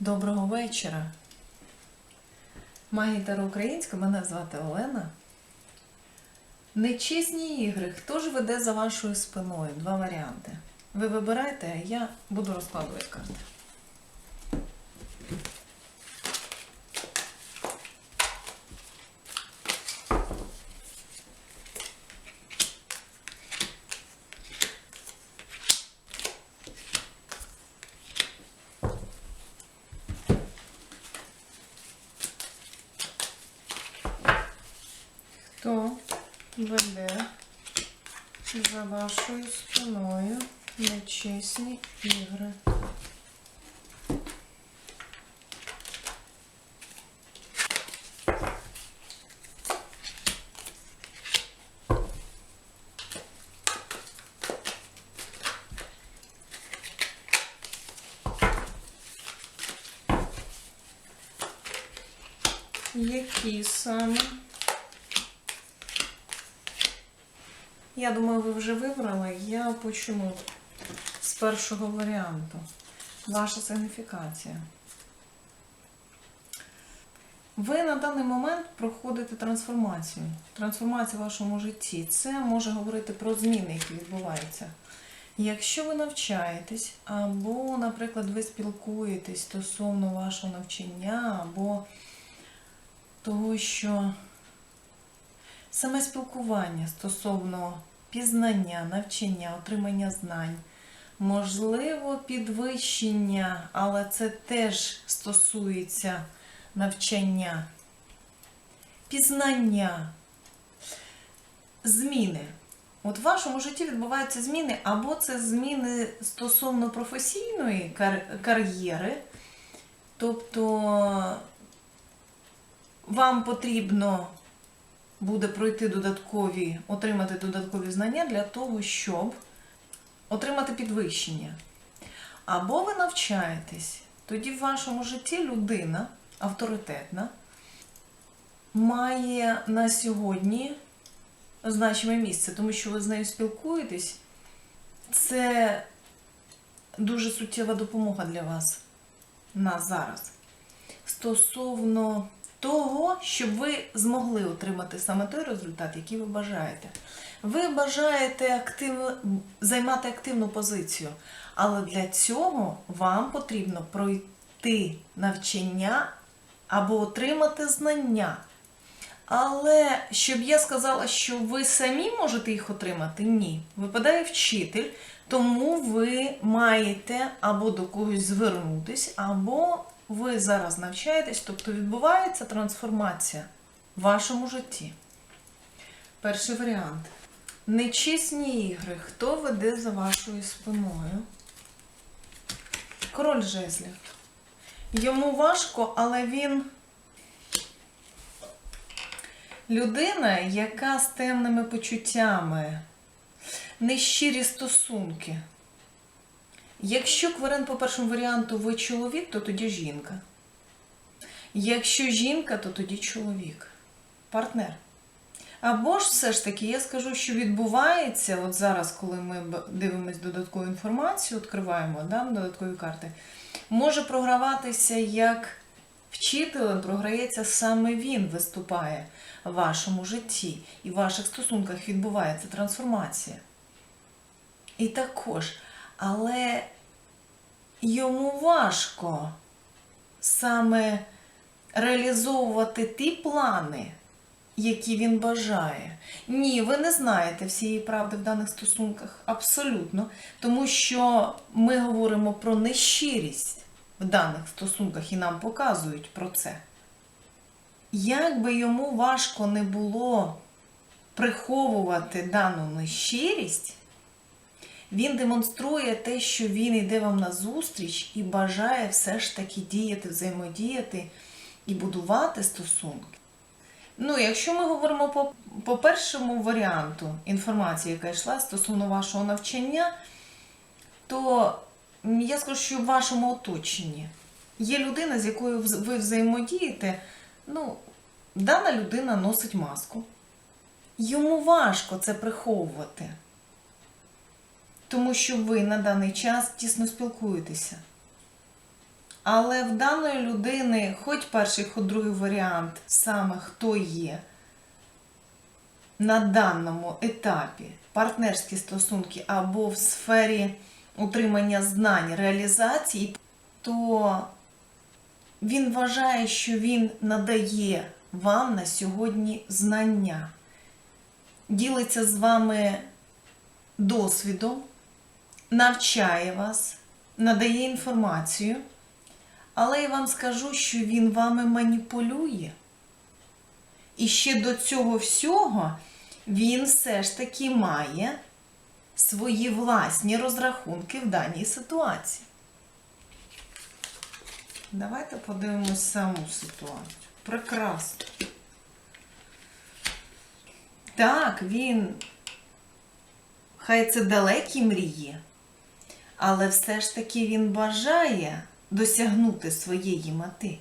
Доброго вечора. Магітара Українська, мене звати Олена. Нечесні ігри. Хто ж веде за вашою спиною? Два варіанти. Ви вибираєте, а я буду розкладувати карти. Хто веде за вашою спиною нечесні ігри? Які саме? Я думаю, ви вже вибрали. Я почну з першого варіанту. Ваша сигніфікація. Ви на даний момент проходите трансформацію. Трансформація в вашому житті. Це може говорити про зміни, які відбуваються. Якщо ви навчаєтесь, або, наприклад, ви спілкуєтесь стосовно вашого навчання, або того, що Саме спілкування стосовно пізнання, навчання, отримання знань, можливо, підвищення, але це теж стосується навчання, пізнання, зміни. От в вашому житті відбуваються зміни, або це зміни стосовно професійної кар- кар'єри, тобто вам потрібно буде пройти додаткові, отримати додаткові знання для того, щоб отримати підвищення. Або ви навчаєтесь, тоді в вашому житті людина авторитетна має на сьогодні значиме місце, тому що ви з нею спілкуєтесь. Це дуже суттєва допомога для вас на зараз. Стосовно того, щоб ви змогли отримати саме той результат, який ви бажаєте. Ви бажаєте актив... займати активну позицію, але для цього вам потрібно пройти навчання або отримати знання. Але щоб я сказала, що ви самі можете їх отримати, ні. Випадає вчитель, тому ви маєте або до когось звернутись, або ви зараз навчаєтесь, тобто відбувається трансформація в вашому житті. Перший варіант. Нечесні ігри. Хто веде за вашою спиною? Король жезлів. Йому важко, але він людина, яка з темними почуттями, нещирі стосунки. Якщо кварен по першому варіанту ви чоловік, то тоді жінка. Якщо жінка, то тоді чоловік, партнер. Або ж все ж таки, я скажу, що відбувається, от зараз, коли ми дивимось додаткову інформацію, відкриваємо да, додаткові карти, може програватися як вчителем, програється саме він виступає в вашому житті і в ваших стосунках відбувається трансформація. І також, але йому важко саме реалізовувати ті плани, які він бажає. Ні, ви не знаєте всієї правди в даних стосунках абсолютно, тому що ми говоримо про нещирість в даних стосунках і нам показують про це. Як би йому важко не було приховувати дану нещирість, він демонструє те, що він йде вам на зустріч і бажає все ж таки діяти, взаємодіяти і будувати стосунки. Ну, якщо ми говоримо по, по першому варіанту інформації, яка йшла стосовно вашого навчання, то я скажу, що в вашому оточенні є людина, з якою ви взаємодієте. Ну, дана людина носить маску. Йому важко це приховувати тому що ви на даний час тісно спілкуєтеся. Але в даної людини, хоч перший, хоч другий варіант, саме хто є на даному етапі партнерські стосунки або в сфері утримання знань, реалізації, то він вважає, що він надає вам на сьогодні знання, ділиться з вами досвідом, навчає вас, надає інформацію. Але я вам скажу, що він вами маніпулює. І ще до цього всього він все ж таки має свої власні розрахунки в даній ситуації. Давайте подивимось саму ситуацію. Прекрасно. Так, він, хай це далекі мрії, але все ж таки він бажає досягнути своєї мети,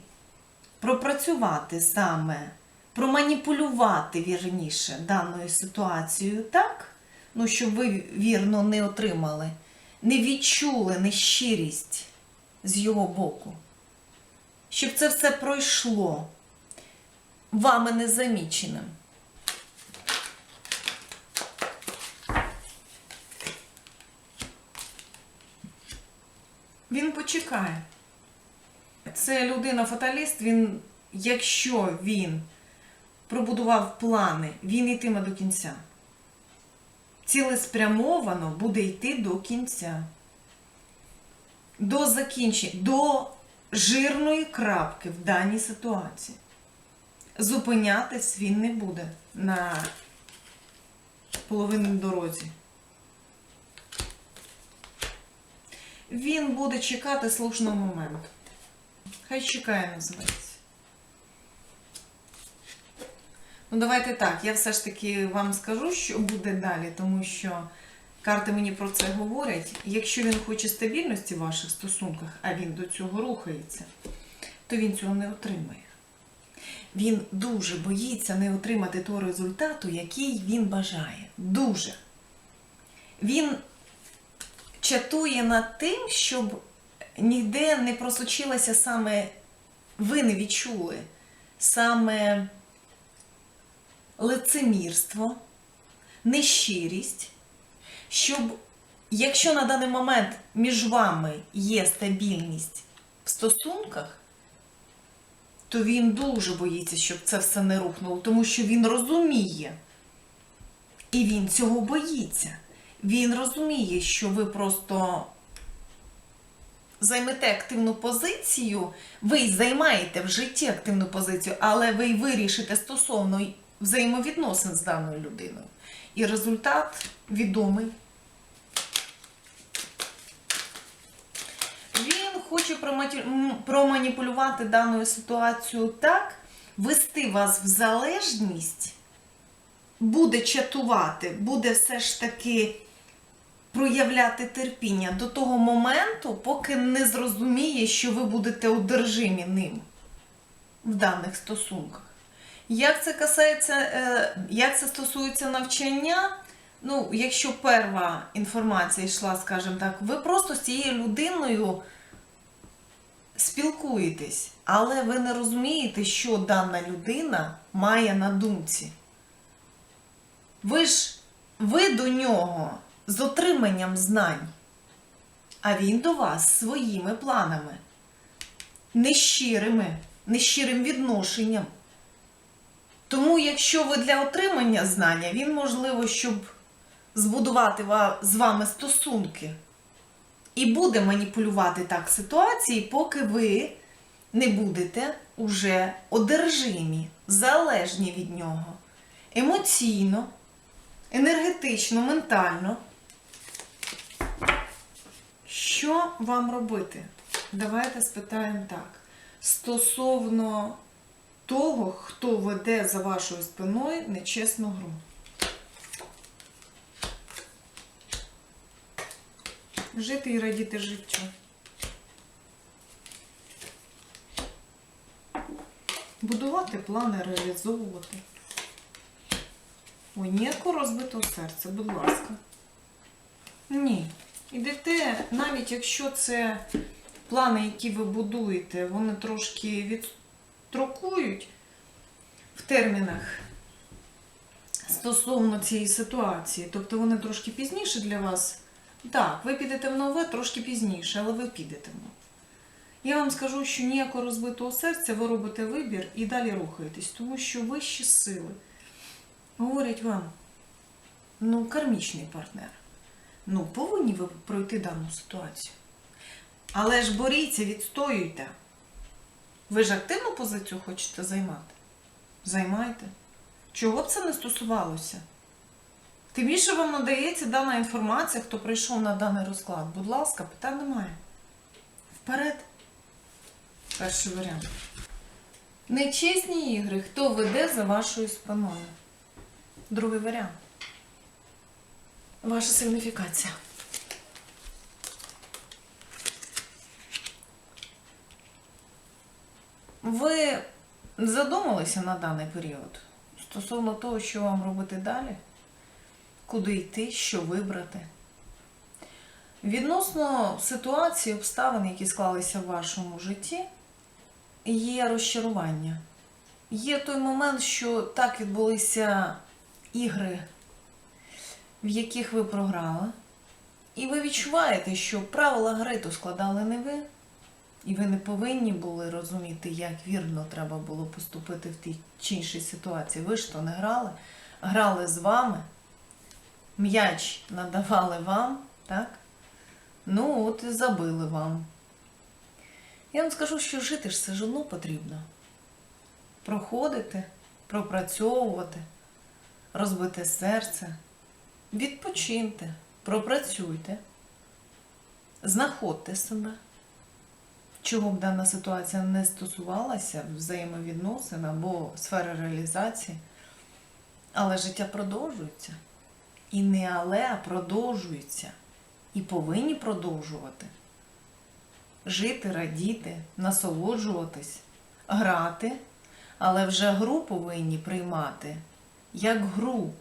пропрацювати саме, проманіпулювати вірніше даною ситуацією так, ну, щоб ви вірно не отримали, не відчули нещирість з його боку, щоб це все пройшло вами незаміченим. Він почекає. Це людина-фаталіст, він, якщо він пробудував плани, він йтиме до кінця. Цілеспрямовано буде йти до кінця. До закінчення, до жирної крапки в даній ситуації. Зупинятись він не буде на половинній дорозі. Він буде чекати слушного моменту. Хай чекає, називається. Ну, давайте так. Я все ж таки вам скажу, що буде далі, тому що карти мені про це говорять. Якщо він хоче стабільності в ваших стосунках, а він до цього рухається, то він цього не отримає. Він дуже боїться не отримати того результату, який він бажає. Дуже. Він чатує над тим, щоб ніде не просочилося саме, ви не відчули саме лицемірство, нещирість, щоб, якщо на даний момент між вами є стабільність в стосунках, то він дуже боїться, щоб це все не рухнуло, тому що він розуміє. І він цього боїться. Він розуміє, що ви просто займете активну позицію, ви займаєте в житті активну позицію, але ви вирішите стосовно взаємовідносин з даною людиною. І результат відомий. Він хоче проманіпулювати даною ситуацією так, вести вас в залежність, буде чатувати, буде все ж таки проявляти терпіння до того моменту, поки не зрозуміє, що ви будете одержимі ним в даних стосунках. Як це касається, е, як це стосується навчання? Ну, якщо перша інформація йшла, скажімо так, ви просто з цією людиною спілкуєтесь, але ви не розумієте, що дана людина має на думці. Ви ж ви до нього з отриманням знань, а він до вас своїми планами, нещирими, нещирим відношенням. Тому, якщо ви для отримання знання, він можливо, щоб збудувати з вами стосунки і буде маніпулювати так ситуації, поки ви не будете уже одержимі, залежні від нього емоційно, енергетично, ментально. Що вам робити? Давайте спитаємо так. Стосовно того, хто веде за вашою спиною нечесну гру. Жити і радіти життю. Будувати плани, реалізовувати. Ой, ніякого розбитого серця, будь ласка. Ні. Ідете, навіть якщо це плани, які ви будуєте, вони трошки відстрокують в термінах стосовно цієї ситуації. Тобто вони трошки пізніше для вас. Так, ви підете в нове трошки пізніше, але ви підете в нове. Я вам скажу, що ніякого розбитого серця ви робите вибір і далі рухаєтесь, тому що вищі сили говорять вам, ну, кармічний партнер. Ну, повинні ви пройти дану ситуацію. Але ж боріться, відстоюйте. Ви ж активну позицію хочете займати? Займайте. Чого б це не стосувалося? Тим більше вам надається дана інформація, хто прийшов на даний розклад. Будь ласка, питань немає. Вперед. Перший варіант. Нечесні ігри. Хто веде за вашою спиною? Другий варіант. Ваша сигніфікація. Ви задумалися на даний період стосовно того, що вам робити далі? Куди йти, що вибрати? Відносно ситуації, обставин, які склалися в вашому житті, є розчарування. Є той момент, що так відбулися ігри, в яких ви програли, і ви відчуваєте, що правила гри то складали не ви, і ви не повинні були розуміти, як вірно треба було поступити в тій чи іншій ситуації. Ви ж то не грали, грали з вами, м'яч надавали вам, так? Ну, от і забили вам. Я вам скажу, що жити ж все ж одно потрібно. Проходити, пропрацьовувати, розбити серце, відпочиньте, пропрацюйте, знаходьте себе. Чого б дана ситуація не стосувалася взаємовідносин або сфери реалізації, але життя продовжується. І не але, а продовжується. І повинні продовжувати. Жити, радіти, насолоджуватись, грати, але вже гру повинні приймати як гру,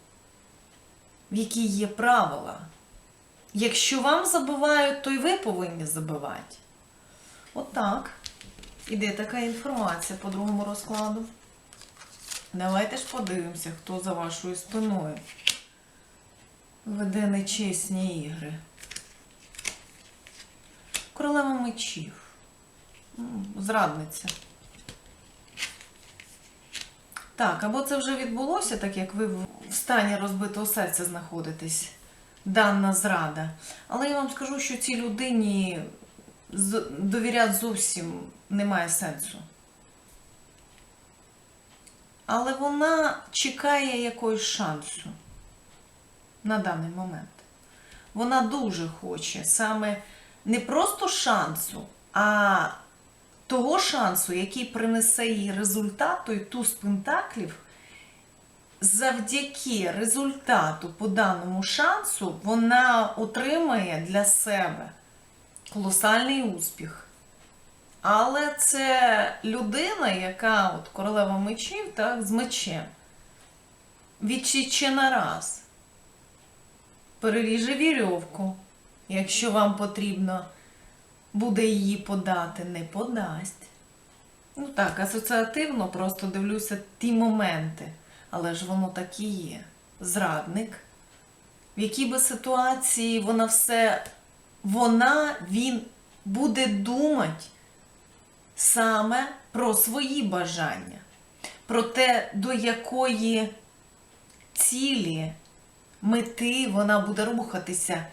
в якій є правила. Якщо вам забивають, то й ви повинні забивати. Отак. Іде така інформація по другому розкладу. Давайте ж подивимося, хто за вашою спиною веде нечесні ігри. Королева мечів. Зрадниця. Так, або це вже відбулося, так як ви в стані розбитого серця знаходитесь. Дана зрада. Але я вам скажу, що цій людині довіряти зовсім немає сенсу. Але вона чекає якогось шансу на даний момент. Вона дуже хоче саме не просто шансу, а того шансу, який принесе їй результат, той туз пентаклів, завдяки результату по даному шансу вона отримає для себе колосальний успіх. Але це людина, яка от королева мечів, так, з мечем, відчічена раз, переріже вірьовку, якщо вам потрібно буде її подати, не подасть. Ну так, асоціативно просто дивлюся ті моменти, але ж воно так і є. Зрадник. В якій би ситуації вона все, вона, він буде думати саме про свої бажання, про те, до якої цілі, мети вона буде рухатися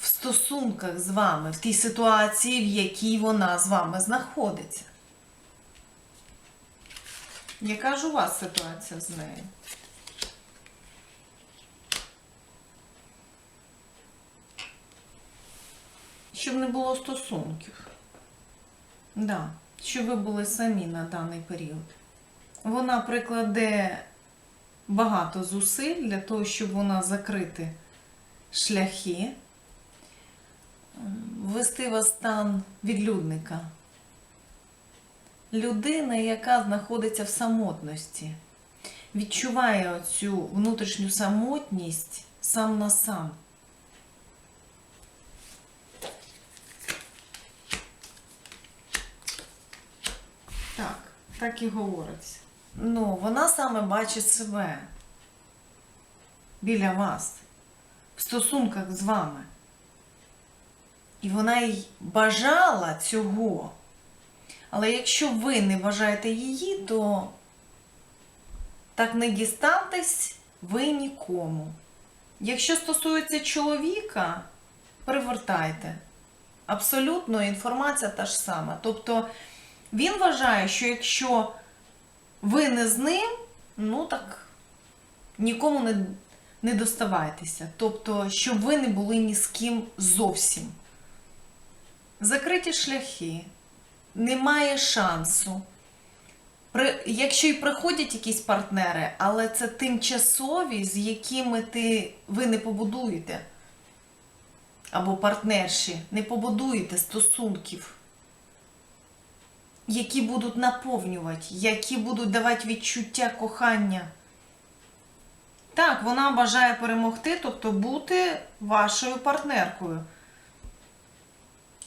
в стосунках з вами, в тій ситуації, в якій вона з вами знаходиться. Яка ж у вас ситуація з нею? Щоб не було стосунків. Да, щоб ви були самі на даний період. Вона прикладе багато зусиль для того, щоб вона закрити шляхи, ввести вас в стан відлюдника. Людина, яка знаходиться в самотності, відчуває оцю внутрішню самотність сам на сам. Так і говориться. Ну, вона саме бачить себе біля вас, в стосунках з вами. І вона й бажала цього. Але якщо ви не бажаєте її, то так не дістанетесь ви нікому. Якщо стосується чоловіка, привертайте. Абсолютно інформація та ж сама. Тобто він вважає, що якщо ви не з ним, ну так нікому не, не доставайтеся. Тобто, щоб ви не були ні з ким зовсім. Закриті шляхи, немає шансу. Якщо й приходять якісь партнери, але це тимчасові, з якими ти, ви не побудуєте, або партнерші, не побудуєте стосунків, які будуть наповнювати, які будуть давати відчуття кохання. Так, вона бажає перемогти, тобто бути вашою партнеркою,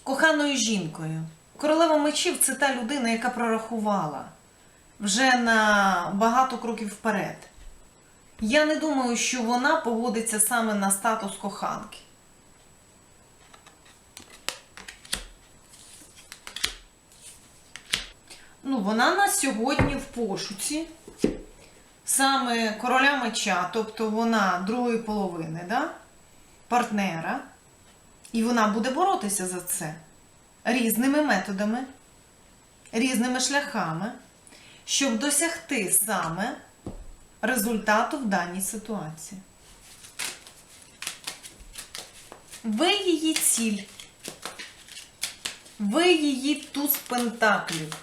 коханою жінкою. Королева мечів це та людина, яка прорахувала вже на багато кроків вперед. Я не думаю, що вона погодиться саме на статус коханки. Ну, вона на сьогодні в пошуці саме короля меча, тобто вона другої половини, да? партнера, і вона буде боротися за це різними методами, різними шляхами, щоб досягти саме результату в даній ситуації. Ви її ціль. Ви її туз пентаклів.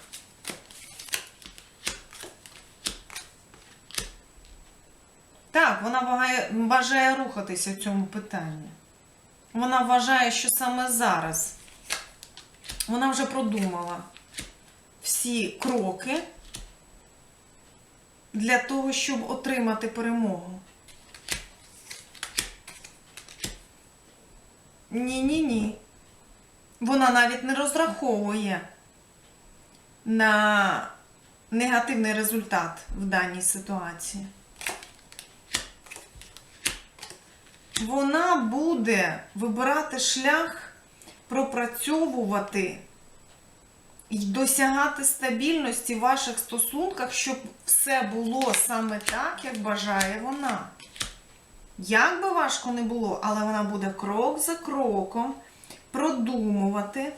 Так, вона бажає, рухатися в цьому питанні. Вона вважає, що саме зараз вона вже продумала всі кроки для того, щоб отримати перемогу. Ні-ні-ні. Вона навіть не розраховує на негативний результат в даній ситуації. Вона буде вибирати шлях, пропрацьовувати і досягати стабільності в ваших стосунках, щоб все було саме так, як бажає вона. Як би важко не було, але вона буде крок за кроком продумувати,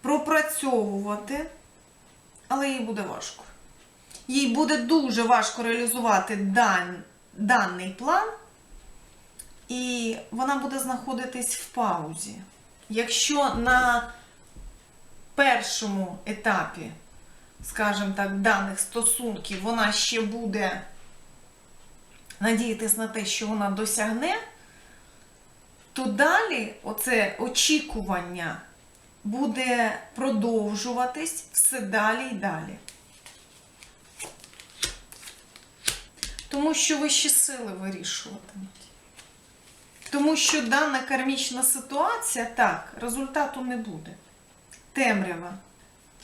пропрацьовувати, але їй буде важко. Їй буде дуже важко реалізувати дан, даний план, і вона буде знаходитись в паузі. Якщо на першому етапі, скажімо так, даних стосунків вона ще буде надіятись на те, що вона досягне, то далі оце очікування буде продовжуватись все далі і далі. Тому що вищі сили вирішуватимуть. Тому що дана кармічна ситуація, так, результату не буде. Темрява.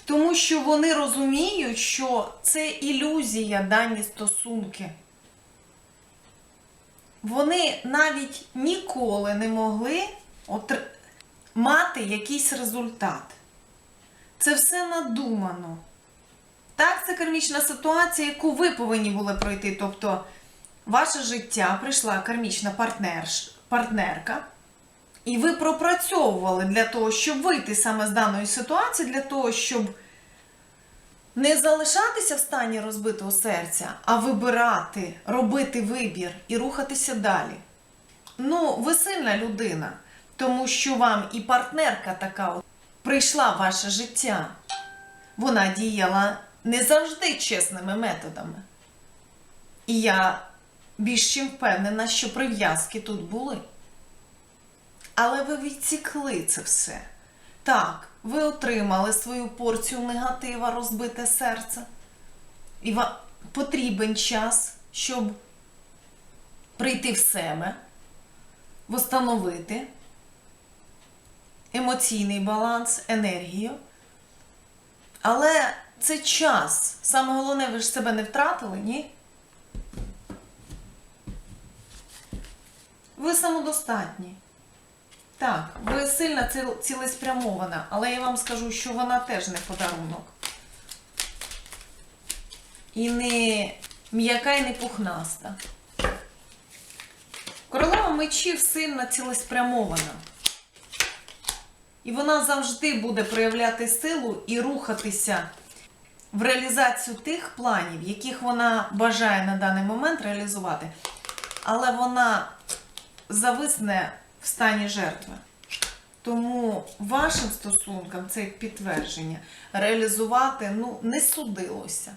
Тому що вони розуміють, що це ілюзія дані стосунки. Вони навіть ніколи не могли отр... мати якийсь результат. Це все надумано. Так, це кармічна ситуація, яку ви повинні були пройти. Тобто, ваше життя прийшла кармічна партнерш... партнерка, і ви пропрацьовували для того, щоб вийти саме з даної ситуації, для того, щоб не залишатися в стані розбитого серця, а вибирати, робити вибір і рухатися далі. Ну, ви сильна людина, тому що вам і партнерка така от прийшла в ваше життя. Вона діяла не завжди чесними методами. І я більш чим впевнена, що прив'язки тут були. Але ви відсікли це все. Так, ви отримали свою порцію негатива, розбите серце. І вам потрібен час, щоб прийти в себе, восстановити емоційний баланс, енергію. Але Це час. Саме головне, ви ж себе не втратили, ні? Ви самодостатні. Так, ви сильно цілеспрямована, але я вам скажу, що вона теж не подарунок. І не м'яка, і не пухнаста. Королева мечів сильно цілеспрямована. І вона завжди буде проявляти силу і рухатися в реалізацію тих планів, яких вона бажає на даний момент реалізувати. Але вона зависне в стані жертви. Тому вашим стосункам це підтвердження реалізувати ну, не судилося.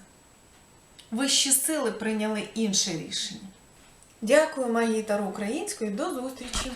Вищі сили прийняли інше рішення. Дякую, магії Таро Української. До зустрічі!